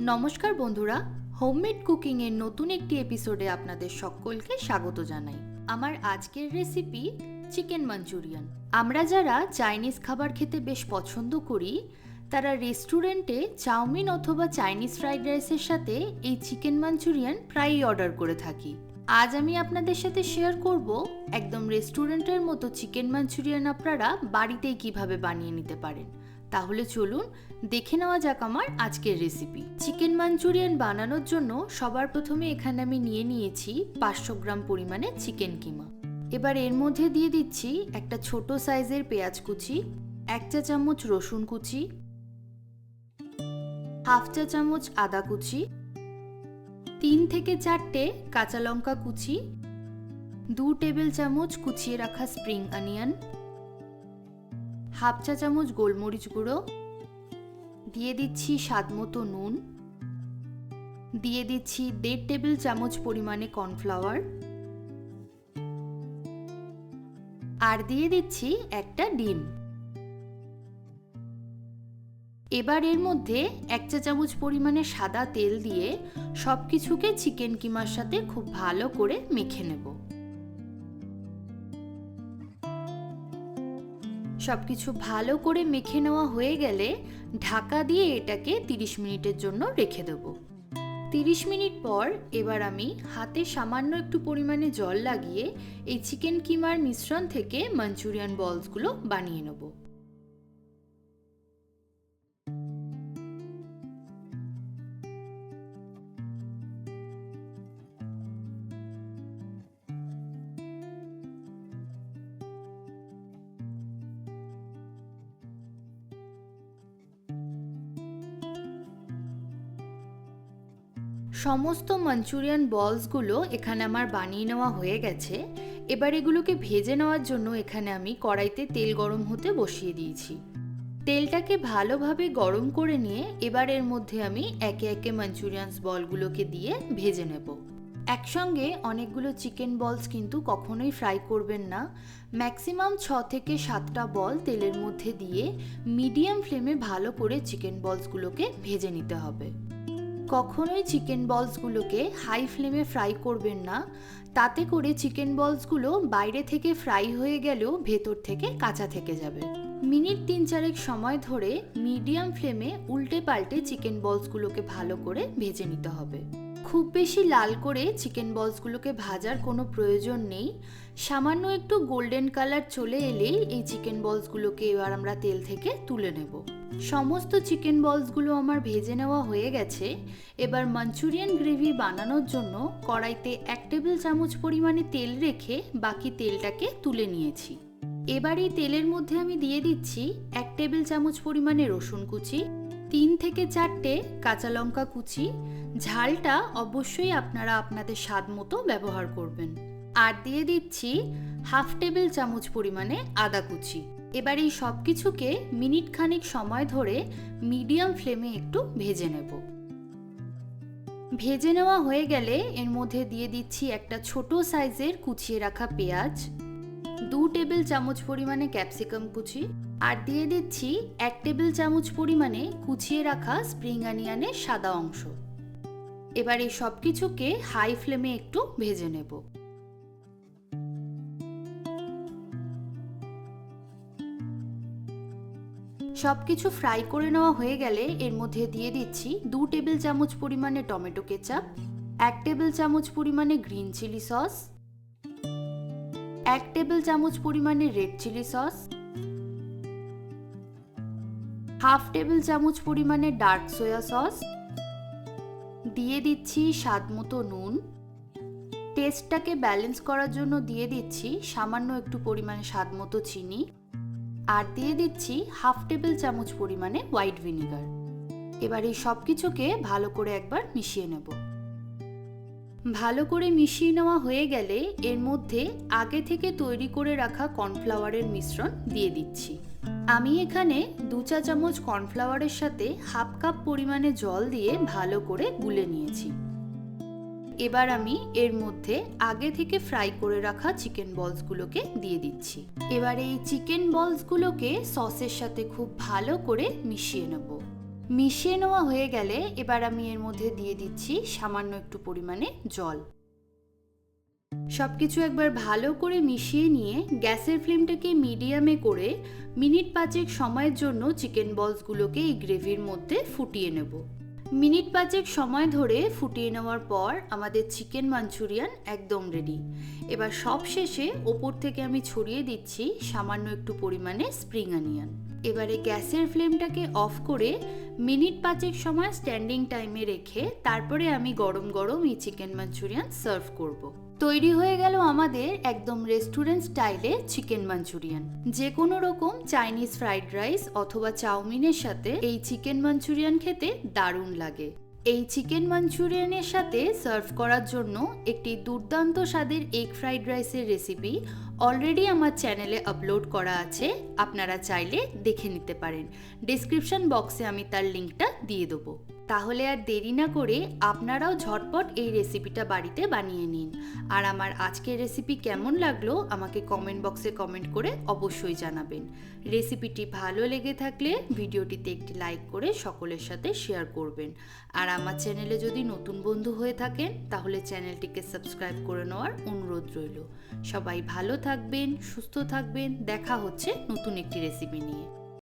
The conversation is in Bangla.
নমস্কার বন্ধুরা হোমমেড কুকিংয়ের নতুন একটি এপিসোডে আপনাদের সকলকে স্বাগত জানাই। আমার আজকের রেসিপি চিকেন মাঞ্চুরিয়ান আমরা যারা চাইনিজ খাবার খেতে বেশ পছন্দ করি, তারা রেস্টুরেন্টে চাউমিন অথবা চাইনিজ ফ্রাইড রাইসের সাথে এই চিকেন মাঞ্চুরিয়ান প্রায়ই অর্ডার করে থাকি। আজ আমি আপনাদের সাথে শেয়ার করব একদম রেস্টুরেন্টের মতো চিকেন মাঞ্চুরিয়ান আপনারা বাড়িতেই কীভাবে বানিয়ে নিতে পারেন। তাহলে চলুন দেখে নেওয়া যাক আমার আজকের রেসিপি চিকেন মাঞ্চুরিয়ান বানানোর জন্য সবার প্রথমে এখানে আমি নিয়ে নিয়েছি পাঁচশো গ্রাম পরিমাণে চিকেন কিমা। এবার এর মধ্যে দিয়ে দিচ্ছি একটা ছোট সাইজের পেঁয়াজ কুচি, এক চা চামচ রসুন কুচি, হাফ চা চামচ আদা কুচি, তিন থেকে চারটে কাঁচা লঙ্কা কুচি, দু টেবিল চামচ কুচিয়ে রাখা স্প্রিং অনিয়ন হাফ চা চামচ গোলমরিচ গুঁড়ো, দিয়ে দিচ্ছি স্বাদ মতো নুন, দিয়ে দিচ্ছি দেড় টেবিল চামচ পরিমাণে কর্নফ্লাওয়ার, আর দিয়ে দিচ্ছি একটা ডিম। এবার এর মধ্যে এক চা চামচ পরিমাণে সাদা তেল দিয়ে সব কিছুকে চিকেন কিমার সাথে খুব ভালো করে মেখে নেব। সব কিছু ভালো করে মেখে নেওয়া হয়ে গেলে ঢাকা দিয়ে এটাকে 30 মিনিটের জন্য রেখে দেব। 30 মিনিট পর এবার আমি হাতে সামান্য একটু পরিমাণে জল লাগিয়ে এই চিকেন কিমার মিশ্রণ থেকে মাঞ্চুরিয়ান বলসগুলো বানিয়ে নেব। সমস্ত মাঞ্চুরিয়ান বলসগুলো এখানে আমার বানিয়ে নেওয়া হয়ে গেছে। এবার এগুলোকে ভেজে নেওয়ার জন্য এখানে আমি কড়াইতে তেল গরম হতে বসিয়ে দিয়েছি। তেলটাকে ভালোভাবে গরম করে নিয়ে এবার এর মধ্যে আমি একে একে মাঞ্চুরিয়ানস বলগুলোকে দিয়ে ভেজে নেব। একসঙ্গে অনেকগুলো চিকেন বলস কিন্তু কখনোই ফ্রাই করবেন না। ম্যাক্সিমাম ছ থেকে সাতটা বল তেলের মধ্যে দিয়ে মিডিয়াম ফ্লেমে ভালো করে চিকেন বলসগুলোকে ভেজে নিতে হবে। কখনোই চিকেন বলসগুলোকে হাই ফ্লেমে ফ্রাই করবেন না। তাতে করে চিকেন বলসগুলো বাইরে থেকে ফ্রাই হয়ে গেলেও ভেতর থেকে কাঁচা থেকে যাবে। মিনিট তিন চারেক সময় ধরে মিডিয়াম ফ্লেমে উল্টে পাল্টে চিকেন বলসগুলোকে ভালো করে ভেজে নিতে হবে। খুব বেশি লাল করে চিকেন বলসগুলোকে ভাজার কোনো প্রয়োজন নেই। সামান্য একটু গোল্ডেন কালার চলে এলেই এই চিকেন বলসগুলোকে এবার আমরা তেল থেকে তুলে নেব। সমস্ত চিকেন বলসগুলো আমার ভেজে নেওয়া হয়ে গেছে। এবার মাঞ্চুরিয়ান গ্রেভি বানানোর জন্য কড়াইতে এক টেবিল চামচ পরিমাণে তেল রেখে বাকি তেলটাকে তুলে নিয়েছি। এবার এই তেলের মধ্যে আমি দিয়ে দিচ্ছি এক টেবিল চামচ পরিমাণে রসুন কুচি তিন থেকে চারটে কাঁচা লঙ্কা কুচি, ঝালটা অবশ্যই আপনারা আপনাদের স্বাদ মতো ব্যবহার করবেন। আর দিয়ে দিচ্ছি হাফ টেবিল চামচ পরিমাণে আদা কুচি। এবার এই সব কিছুকে মিনিট খানিক সময় ধরে মিডিয়াম ফ্লেমে একটু ভেজে নেব। ভেজে নেওয়া হয়ে গেলে এর মধ্যে দিয়ে দিচ্ছি একটা ছোট সাইজের কুচিয়ে রাখা পেঁয়াজ। দু টেবিল চামচ পরিমাণে ক্যাপসিকাম কুচি আর দিয়ে দিচ্ছি এক টেবিল চামচ পরিমাণে কুচিয়ে রাখা স্প্রিং অনিয়নের সাদা অংশ। এবার এই সব কিছুকে হাই ফ্লেমে একটু ভেজে নেব। সব কিছু ফ্রাই করে নেওয়া হয়ে গেলে এর মধ্যে দিয়ে দিচ্ছি দু টেবিল চামচ পরিমাণে টমেটো কেচাপ, এক টেবিল চামচ পরিমাণে গ্রিন চিলি সস এক টেবিল চামচ পরিমাণে red chilli sauce, half table চামচ পরিমাণে ডার্ক সয়া সস, দিয়ে দিচ্ছি স্বাদ মতো নুন। টেস্টটাকে ব্যালেন্স করার জন্য দিয়ে দিচ্ছি সামান্য একটু পরিমাণে স্বাদ মতো চিনি আর দিয়ে দিচ্ছি হাফ টেবিল চামচ পরিমাণে হোয়াইট ভিনিগার। এবার এই সব কিছুকে ভালো করে একবার মিশিয়ে নেব। ভালো করে মিশিয়ে নেওয়া হয়ে গেলে এর মধ্যে আগে থেকে তৈরি করে রাখা কর্নফ্লাওয়ারের মিশ্রণ দিয়ে দিচ্ছি। আমি এখানে দু চা চামচ কর্নফ্লাওয়ারের সাথে হাফ কাপ পরিমাণে জল দিয়ে ভালো করে গুলে নিয়েছি। এবার আমি এর মধ্যে আগে থেকে ফ্রাই করে রাখা চিকেন বলসগুলোকে দিয়ে দিচ্ছি। এবার এই চিকেন বলসগুলোকে সসের সাথে খুব ভালো করে মিশিয়ে নেব। মিশিয়ে নেওয়া হয়ে গেলে এবার আমি এর মধ্যে দিয়ে দিচ্ছি সামান্য একটু পরিমাণে জল। সব কিছু একবার ভালো করে মিশিয়ে নিয়ে গ্যাসের ফ্লেমটাকে মিডিয়ামে করে মিনিট পাঁচেক সময়ের জন্য চিকেন বলসগুলোকে এই গ্রেভির মধ্যে ফুটিয়ে নেব। মিনিট পাঁচেক সময় ধরে ফুটিয়ে নেওয়ার পর আমাদের চিকেন মাঞ্চুরিয়ান একদম রেডি। এবার সব শেষে ওপর থেকে আমি ছড়িয়ে দিচ্ছি সামান্য একটু পরিমাণে স্প্রিং অনিয়ন। এবারে গ্যাসের ফ্লেমটাকে অফ করে মিনিট পাঁচেক সময় স্ট্যান্ডিং টাইমে রেখে তারপরে আমি গরম গরম এই চিকেন মাঞ্চুরিয়ান সার্ভ করব। তৈরি হয়ে গেল আমাদের একদম রেস্টুরেন্ট স্টাইলে চিকেন মাঞ্চুরিয়ান যে কোনো রকম চাইনিজ ফ্রাইড রাইস অথবা চাউমিনের সাথে এই চিকেন মাঞ্চুরিয়ান খেতে দারুণ লাগে এই চিকেন মাঞ্চুরিয়ানের সাথে সার্ভ করার জন্য একটি দুর্দান্ত স্বাদের এগ ফ্রাইড রাইসের রেসিপি অলরেডি আমার চ্যানেলে আপলোড করা আছে। আপনারা চাইলে দেখে নিতে পারেন। ডিসক্রিপশন বক্সে আমি তার লিঙ্কটা দিয়ে দেবো। তাহলে আর দেরি না করে আপনারাও ঝটপট এই রেসিপিটা বাড়িতে বানিয়ে নিন। আর আমার আজকের রেসিপি কেমন লাগল আমাকে কমেন্ট বক্সে কমেন্ট করে অবশ্যই জানাবেন। রেসিপিটি ভালো লেগে থাকলে ভিডিওটিতে একটি লাইক করে সকলের সাথে শেয়ার করবেন। আর আমার চ্যানেলে যদি নতুন বন্ধু হয়ে থাকেন, তাহলে চ্যানেলটিকে সাবস্ক্রাইব করে নেওয়ার অনুরোধ রইল। সবাই ভালো থাকবেন, সুস্থ থাকবেন, দেখা হচ্ছে নতুন একটি রেসিপি নিয়ে।